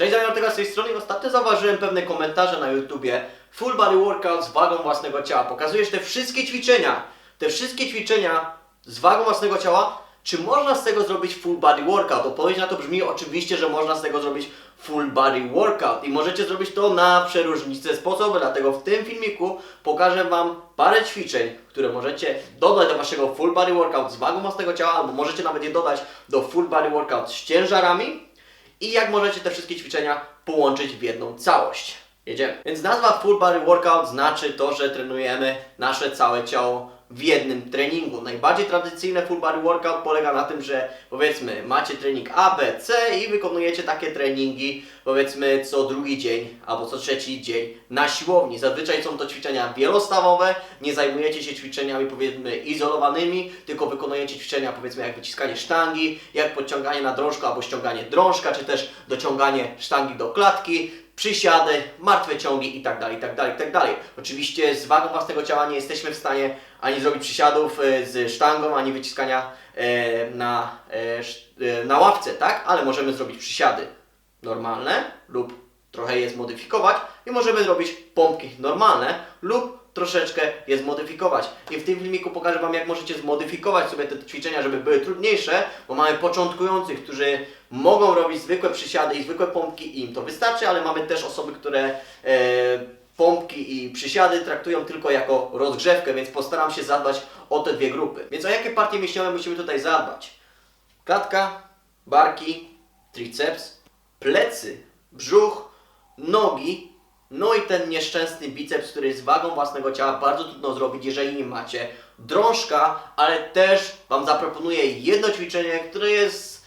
Cześć, Daniel Ortega z tej strony. Ostatnio zauważyłem pewne komentarze na YouTubie. Full body workout z wagą własnego ciała. Pokazujesz te wszystkie ćwiczenia, te wszystkie ćwiczenia z wagą własnego ciała. Czy można z tego zrobić full body workout? Odpowiedź na to brzmi oczywiście, że można z tego zrobić full body workout i możecie zrobić to na przeróżnice sposoby. Dlatego w tym filmiku pokażę Wam parę ćwiczeń, które możecie dodać do Waszego full body workout z wagą własnego ciała, albo możecie nawet je dodać do full body workout z ciężarami i jak możecie te wszystkie ćwiczenia połączyć w jedną całość. Jedziemy. Więc nazwa Full Body Workout znaczy to, że trenujemy nasze całe ciało w jednym treningu. Najbardziej tradycyjny Full Body Workout polega na tym, że powiedzmy macie trening A, B, C i wykonujecie takie treningi powiedzmy co drugi dzień albo co trzeci dzień na siłowni. Zazwyczaj są to ćwiczenia wielostawowe, nie zajmujecie się ćwiczeniami powiedzmy izolowanymi, tylko wykonujecie ćwiczenia powiedzmy jak wyciskanie sztangi, jak podciąganie na drążku albo ściąganie drążka, czy też dociąganie sztangi do klatki, przysiady, martwe ciągi itd., itd., itd. Oczywiście z wagą własnego ciała nie jesteśmy w stanie ani zrobić przysiadów e, z sztangą, ani wyciskania e, na, e, na ławce, tak? Ale możemy zrobić przysiady normalne lub trochę je zmodyfikować i możemy zrobić pompki normalne lub troszeczkę je zmodyfikować. I w tym filmiku pokażę Wam, jak możecie zmodyfikować sobie te ćwiczenia, żeby były trudniejsze, bo mamy początkujących, którzy mogą robić zwykłe przysiady i zwykłe pompki i im to wystarczy, ale mamy też osoby, które e, pompki i przysiady traktują tylko jako rozgrzewkę, więc postaram się zadbać o te dwie grupy. Więc o jakie partie mięśniowe musimy tutaj zadbać? Klatka, barki, triceps, plecy, brzuch, nogi, no i ten nieszczęsny biceps, który jest wagą własnego ciała bardzo trudno zrobić, jeżeli nie macie drążka, ale też Wam zaproponuję jedno ćwiczenie, które jest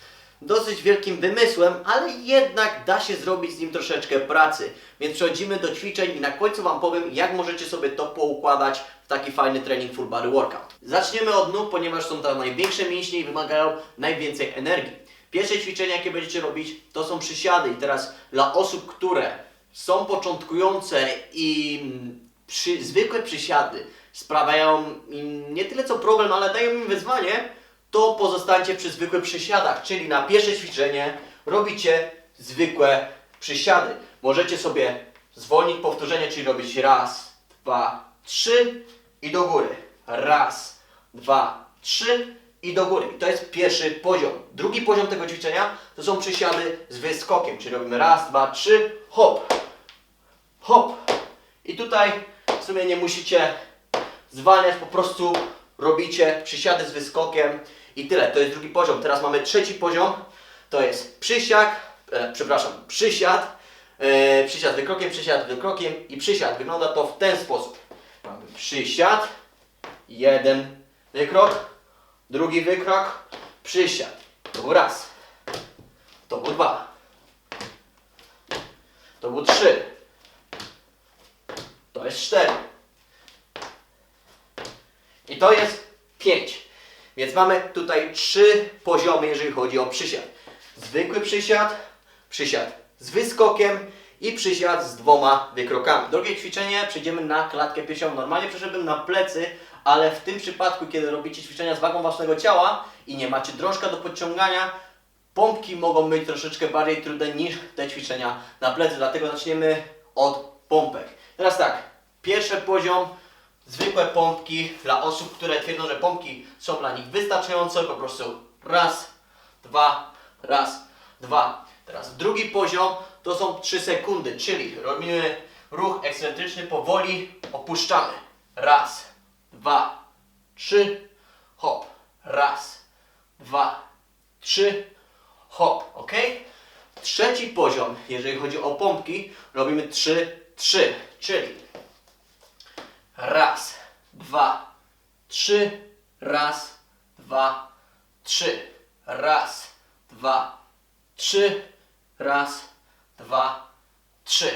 dosyć wielkim wymysłem, ale jednak da się zrobić z nim troszeczkę pracy. Więc przechodzimy do ćwiczeń i na końcu Wam powiem, jak możecie sobie to poukładać w taki fajny trening full body workout. Zaczniemy od nóg, ponieważ są to największe mięśnie i wymagają najwięcej energii. Pierwsze ćwiczenie, jakie będziecie robić, to są przysiady. I teraz dla osób, które są początkujące i mm, przy, zwykłe przysiady sprawiają im nie tyle co problem, ale dają im wyzwanie, to pozostańcie przy zwykłych przysiadach. Czyli na pierwsze ćwiczenie robicie zwykłe przysiady. Możecie sobie zwolnić powtórzenie, czyli robić raz, dwa, trzy i do góry. Raz, dwa, trzy i do góry. I to jest pierwszy poziom. Drugi poziom tego ćwiczenia to są przysiady z wyskokiem, czyli robimy raz, dwa, trzy, hop, hop. I tutaj w sumie nie musicie zwalniać, po prostu robicie przysiady z wyskokiem i tyle. To jest drugi poziom. Teraz mamy trzeci poziom. To jest przysiad, e, przepraszam, przysiad, e, przysiad wykrokiem, przysiad wykrokiem i przysiad. Wygląda to w ten sposób. Mamy przysiad, jeden wykrok, drugi wykrok, przysiad. To był raz. To był dwa. To był trzy. To jest cztery. I to jest 5. Więc mamy tutaj trzy poziomy, jeżeli chodzi o przysiad. Zwykły przysiad, przysiad z wyskokiem i przysiad z dwoma wykrokami. Drugie ćwiczenie przejdziemy na klatkę piersiową. Normalnie przeszedłbym na plecy, ale w tym przypadku, kiedy robicie ćwiczenia z wagą własnego ciała i nie macie drążka do podciągania, pompki mogą być troszeczkę bardziej trudne niż te ćwiczenia na plecy. Dlatego zaczniemy od pompek. Teraz tak, pierwszy poziom zwykłe pompki dla osób, które twierdzą, że pompki są dla nich wystarczające, po prostu raz, dwa, raz, dwa. Teraz drugi poziom to są 3 sekundy, czyli robimy ruch ekscentryczny powoli, opuszczamy. Raz, dwa, trzy, hop. Raz, dwa, trzy, hop, ok? Trzeci poziom, jeżeli chodzi o pompki, robimy 3, 3, czyli Raz, dwa, trzy. Raz, dwa, trzy. Raz, dwa, trzy. Raz, dwa, trzy.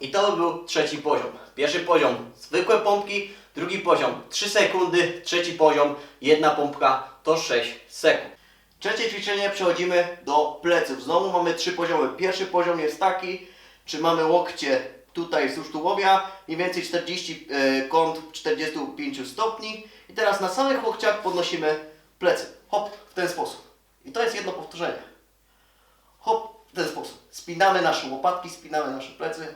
I to był trzeci poziom. Pierwszy poziom zwykłe pompki, drugi poziom 3 sekundy, trzeci poziom jedna pompka to 6 sekund. Trzecie ćwiczenie przechodzimy do pleców. Znowu mamy trzy poziomy. Pierwszy poziom jest taki, czy mamy łokcie tutaj wzdłuż tułowia, mniej więcej 40 e, kąt 45 stopni. I teraz na samych łokciach podnosimy plecy. Hop, w ten sposób. I to jest jedno powtórzenie. Hop, w ten sposób. Spinamy nasze łopatki, spinamy nasze plecy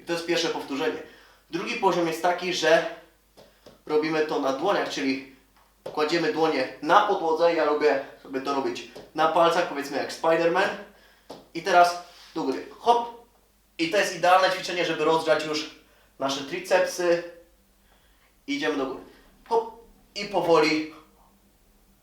i to jest pierwsze powtórzenie. Drugi poziom jest taki, że robimy to na dłoniach, czyli kładziemy dłonie na podłodze. Ja lubię sobie to robić na palcach, powiedzmy jak Spider-Man. I teraz do góry. Hop. I to jest idealne ćwiczenie, żeby rozgrzać już nasze tricepsy. Idziemy do góry. Hop. I powoli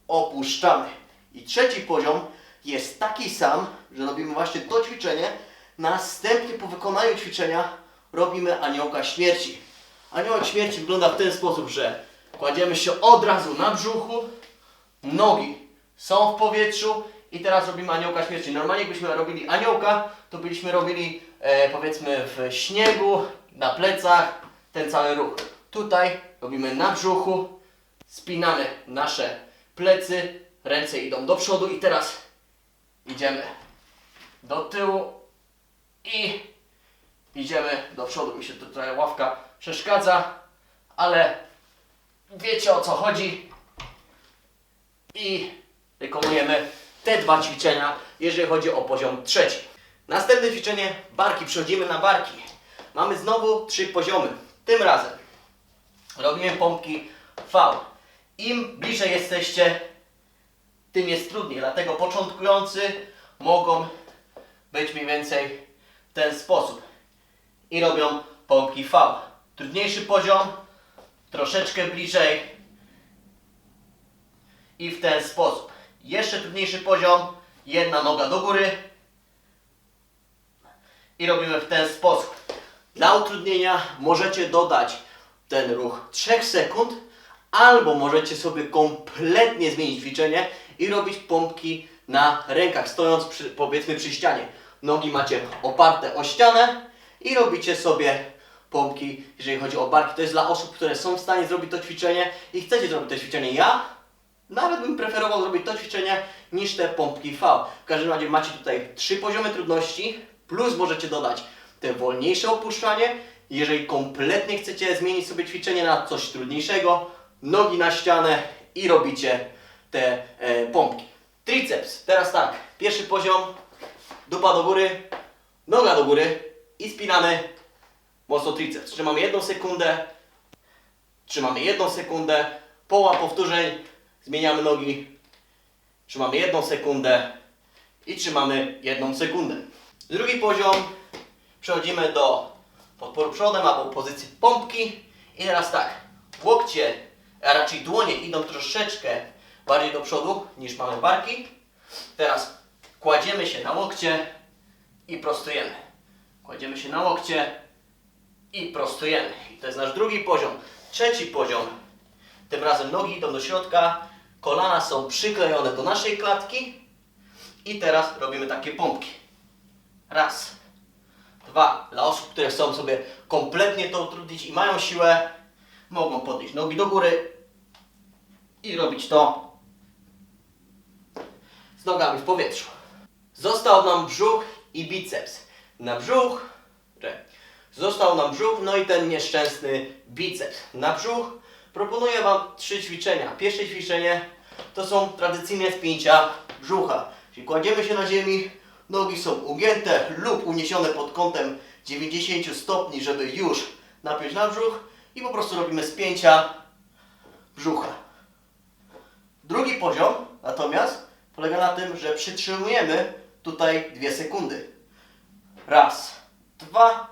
opuszczamy. I trzeci poziom jest taki sam, że robimy właśnie to ćwiczenie. Następnie po wykonaniu ćwiczenia robimy aniołka śmierci. Aniołek śmierci wygląda w ten sposób, że kładziemy się od razu na brzuchu, nogi są w powietrzu i teraz robimy aniołka śmierci. Normalnie jakbyśmy robili aniołka, to byśmy robili e, powiedzmy w śniegu, na plecach, ten cały ruch. Tutaj robimy na brzuchu, spinamy nasze plecy, ręce idą do przodu i teraz idziemy do tyłu i idziemy do przodu. Mi się tutaj ławka przeszkadza, ale wiecie o co chodzi i wykonujemy te dwa ćwiczenia, jeżeli chodzi o poziom trzeci. Następne ćwiczenie barki. Przechodzimy na barki. Mamy znowu trzy poziomy. Tym razem robimy pompki V. Im bliżej jesteście, tym jest trudniej. Dlatego początkujący mogą być mniej więcej w ten sposób. I robią pompki V. Trudniejszy poziom, troszeczkę bliżej i w ten sposób. Jeszcze trudniejszy poziom, jedna noga do góry i robimy w ten sposób. Dla utrudnienia możecie dodać ten ruch 3 sekund, albo możecie sobie kompletnie zmienić ćwiczenie i robić pompki na rękach, stojąc przy, powiedzmy przy ścianie. Nogi macie oparte o ścianę i robicie sobie pompki, jeżeli chodzi o barki. To jest dla osób, które są w stanie zrobić to ćwiczenie i chcecie zrobić to ćwiczenie. Ja nawet bym preferował zrobić to ćwiczenie niż te pompki V. W każdym razie macie tutaj trzy poziomy trudności, plus możecie dodać te wolniejsze opuszczanie. Jeżeli kompletnie chcecie zmienić sobie ćwiczenie na coś trudniejszego, nogi na ścianę i robicie te e, pompki. Triceps. Teraz tak, pierwszy poziom, dupa do góry, noga do góry i spinamy mocno triceps. Trzymamy jedną sekundę, trzymamy jedną sekundę, poła powtórzeń, zmieniamy nogi, trzymamy jedną sekundę i trzymamy jedną sekundę. Drugi poziom, przechodzimy do podporu przodem albo pozycji pompki i teraz tak, łokcie, a raczej dłonie idą troszeczkę bardziej do przodu niż mamy barki. Teraz kładziemy się na łokcie i prostujemy. Kładziemy się na łokcie i prostujemy. I to jest nasz drugi poziom. Trzeci poziom. Tym razem nogi idą do środka, kolana są przyklejone do naszej klatki i teraz robimy takie pompki. Raz, dwa. Dla osób, które chcą sobie kompletnie to utrudnić i mają siłę, mogą podnieść nogi do góry i robić to z nogami w powietrzu. Został nam brzuch i biceps. Na brzuch, został nam brzuch, no i ten nieszczęsny biceps. Na brzuch proponuję Wam trzy ćwiczenia. Pierwsze ćwiczenie to są tradycyjne spięcia brzucha. Czyli kładziemy się na ziemi, nogi są ugięte lub uniesione pod kątem 90 stopni, żeby już napiąć na brzuch i po prostu robimy spięcia brzucha. Drugi poziom natomiast polega na tym, że przytrzymujemy tutaj dwie sekundy. Raz, dwa,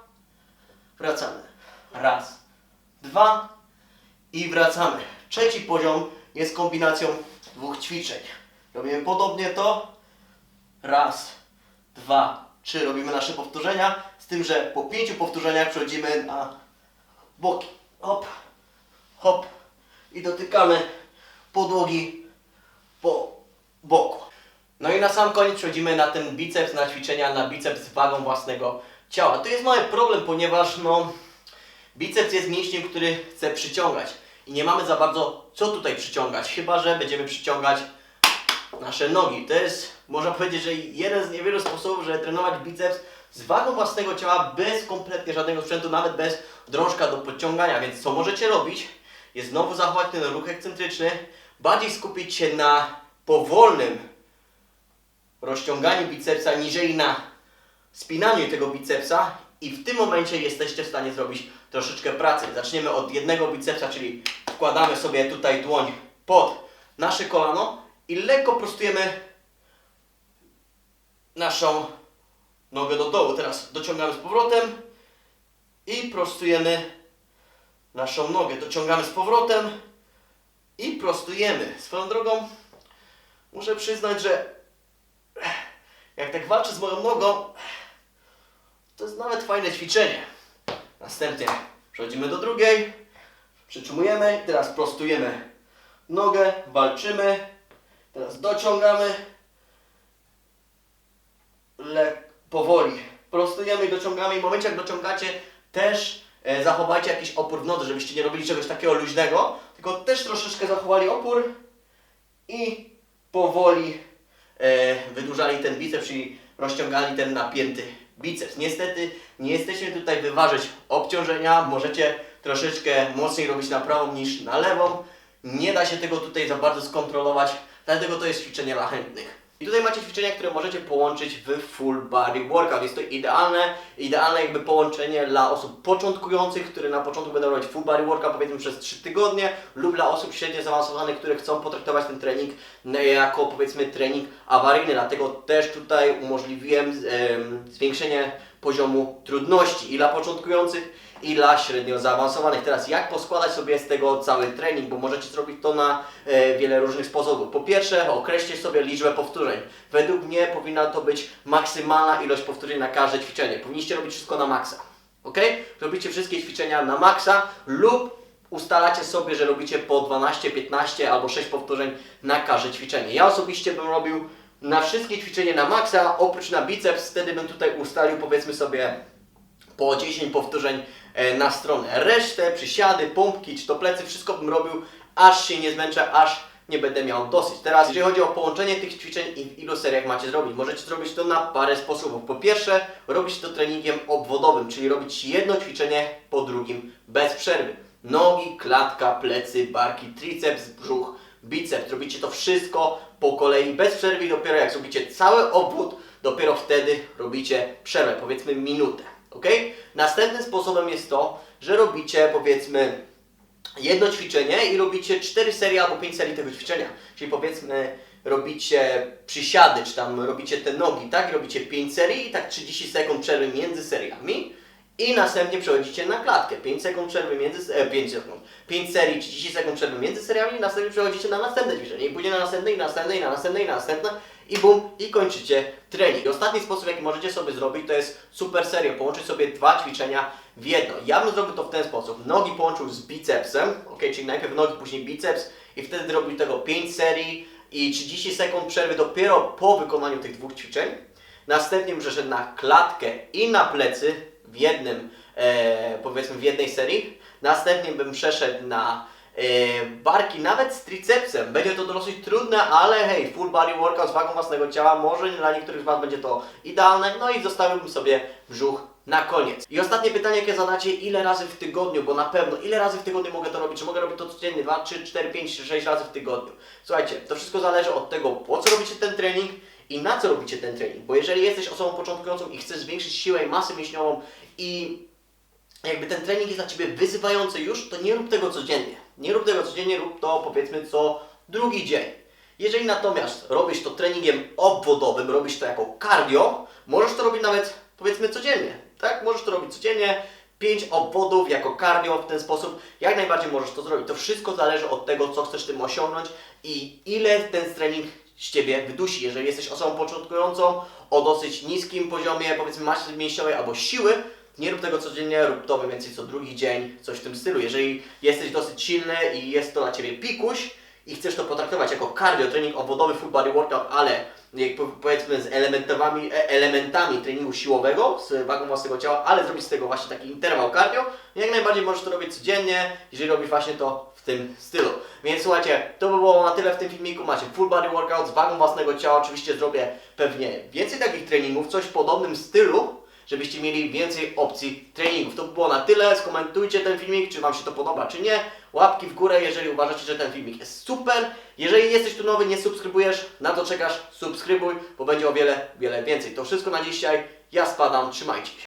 wracamy. Raz, dwa i wracamy. Trzeci poziom jest kombinacją dwóch ćwiczeń. Robimy podobnie to. Raz, dwa, trzy. Robimy nasze powtórzenia. Z tym, że po pięciu powtórzeniach przechodzimy na boki. Hop, hop. I dotykamy podłogi po boku. No i na sam koniec przechodzimy na ten biceps, na ćwiczenia na biceps wagą własnego ciała. To jest mały problem, ponieważ no, biceps jest mięśniem, który chce przyciągać. I nie mamy za bardzo co tutaj przyciągać, chyba że będziemy przyciągać nasze nogi. To jest, można powiedzieć, że jeden z niewielu sposobów, żeby trenować biceps z wagą własnego ciała, bez kompletnie żadnego sprzętu, nawet bez drążka do podciągania. Więc co możecie robić, jest znowu zachować ten ruch ekscentryczny, bardziej skupić się na powolnym rozciąganiu bicepsa, niżeli na spinaniu tego bicepsa i w tym momencie jesteście w stanie zrobić troszeczkę pracy. Zaczniemy od jednego bicepsa, czyli wkładamy sobie tutaj dłoń pod nasze kolano i lekko prostujemy naszą nogę do dołu. Teraz dociągamy z powrotem i prostujemy naszą nogę. Dociągamy z powrotem i prostujemy. Swoją drogą muszę przyznać, że jak tak walczę z moją nogą, to jest nawet fajne ćwiczenie. Następnie przechodzimy do drugiej, przytrzymujemy, teraz prostujemy nogę, walczymy, teraz dociągamy, le, powoli prostujemy i dociągamy. I w momencie jak dociągacie też e, zachowajcie jakiś opór w nodze, żebyście nie robili czegoś takiego luźnego, tylko też troszeczkę zachowali opór i powoli e, wydłużali ten biceps, czyli rozciągali ten napięty biceps. Niestety nie jesteśmy tutaj wyważyć obciążenia, możecie troszeczkę mocniej robić na prawą niż na lewą. Nie da się tego tutaj za bardzo skontrolować, dlatego to jest ćwiczenie dla chętnych. I tutaj macie ćwiczenia, które możecie połączyć w full body workout. Jest to idealne, idealne jakby połączenie dla osób początkujących, które na początku będą robić full body workout powiedzmy przez 3 tygodnie lub dla osób średnio zaawansowanych, które chcą potraktować ten trening no, jako powiedzmy trening awaryjny. Dlatego też tutaj umożliwiłem em, zwiększenie poziomu trudności i dla początkujących, i dla średnio zaawansowanych. Teraz jak poskładać sobie z tego cały trening, bo możecie zrobić to na e, wiele różnych sposobów. Po pierwsze, określcie sobie liczbę powtórzeń. Według mnie powinna to być maksymalna ilość powtórzeń na każde ćwiczenie. Powinniście robić wszystko na maksa. Ok? Robicie wszystkie ćwiczenia na maksa lub ustalacie sobie, że robicie po 12, 15 albo 6 powtórzeń na każde ćwiczenie. Ja osobiście bym robił na wszystkie ćwiczenia na maksa, oprócz na biceps, wtedy bym tutaj ustalił powiedzmy sobie po 10 powtórzeń e, na stronę. Resztę, przysiady, pompki czy to plecy, wszystko bym robił, aż się nie zmęczę, aż nie będę miał dosyć. Teraz, jeżeli chodzi o połączenie tych ćwiczeń i w ilu seriach macie zrobić, możecie zrobić to na parę sposobów. Po pierwsze, robić to treningiem obwodowym, czyli robić jedno ćwiczenie po drugim bez przerwy. Nogi, klatka, plecy, barki, triceps, brzuch, biceps. Robicie to wszystko po kolei bez przerwy i dopiero jak zrobicie cały obwód, dopiero wtedy robicie przerwę, powiedzmy minutę. Ok? Następnym sposobem jest to, że robicie powiedzmy jedno ćwiczenie i robicie 4 serie albo 5 serii tego ćwiczenia. Czyli powiedzmy robicie przysiady, czy tam robicie te nogi, tak? I robicie 5 serii i tak 30 sekund przerwy między seriami. I następnie przechodzicie na klatkę. 5 sekund przerwy między... E, 5 sekund. 5 serii, 30 sekund przerwy między seriami i następnie przechodzicie na następne ćwiczenie. I później na następne, i następne, i na następne, i na następne. I bum, i kończycie trening. Ostatni sposób, jaki możecie sobie zrobić, to jest super serio. Połączyć sobie dwa ćwiczenia w jedno. Ja bym zrobił to w ten sposób. Nogi połączył z bicepsem, ok, czyli najpierw nogi, później biceps i wtedy zrobił tego 5 serii i 30 sekund przerwy dopiero po wykonaniu tych dwóch ćwiczeń. Następnie przeszedł na klatkę i na plecy w jednym, e, powiedzmy w jednej serii. Następnie bym przeszedł na barki nawet z tricepsem. Będzie to dosyć trudne, ale hej, full body workout z wagą własnego ciała, może dla niektórych z Was będzie to idealne. No i zostawiłbym sobie brzuch na koniec. I ostatnie pytanie, jakie zadacie, ile razy w tygodniu, bo na pewno, ile razy w tygodniu mogę to robić? Czy mogę robić to codziennie? 2, 3, 4, 5, 6 razy w tygodniu. Słuchajcie, to wszystko zależy od tego, po co robicie ten trening i na co robicie ten trening. Bo jeżeli jesteś osobą początkującą i chcesz zwiększyć siłę i masę mięśniową i jakby ten trening jest dla Ciebie wyzywający już, to nie rób tego codziennie. Nie rób tego codziennie, rób to powiedzmy co drugi dzień. Jeżeli natomiast robisz to treningiem obwodowym, robisz to jako cardio, możesz to robić nawet powiedzmy codziennie. Tak? Możesz to robić codziennie, 5 obwodów jako cardio w ten sposób, jak najbardziej możesz to zrobić. To wszystko zależy od tego, co chcesz tym osiągnąć i ile ten trening z Ciebie wydusi. Jeżeli jesteś osobą początkującą o dosyć niskim poziomie, powiedzmy masy mięśniowej albo siły, nie rób tego codziennie, rób to mniej więcej co drugi dzień, coś w tym stylu. Jeżeli jesteś dosyć silny i jest to dla Ciebie pikuś i chcesz to potraktować jako cardio, trening obwodowy, full body workout, ale jak po- powiedzmy z elementami, e- elementami treningu siłowego, z wagą własnego ciała, ale zrobić z tego właśnie taki interwał cardio, jak najbardziej możesz to robić codziennie, jeżeli robisz właśnie to w tym stylu. Więc słuchajcie, to by było na tyle w tym filmiku. Macie full body workout z wagą własnego ciała. Oczywiście zrobię pewnie więcej takich treningów, coś w podobnym stylu, żebyście mieli więcej opcji treningów. To by było na tyle. Skomentujcie ten filmik, czy Wam się to podoba, czy nie. Łapki w górę, jeżeli uważacie, że ten filmik jest super. Jeżeli jesteś tu nowy, nie subskrybujesz, na to czekasz, subskrybuj, bo będzie o wiele, wiele więcej. To wszystko na dzisiaj Ja spadam, trzymajcie się.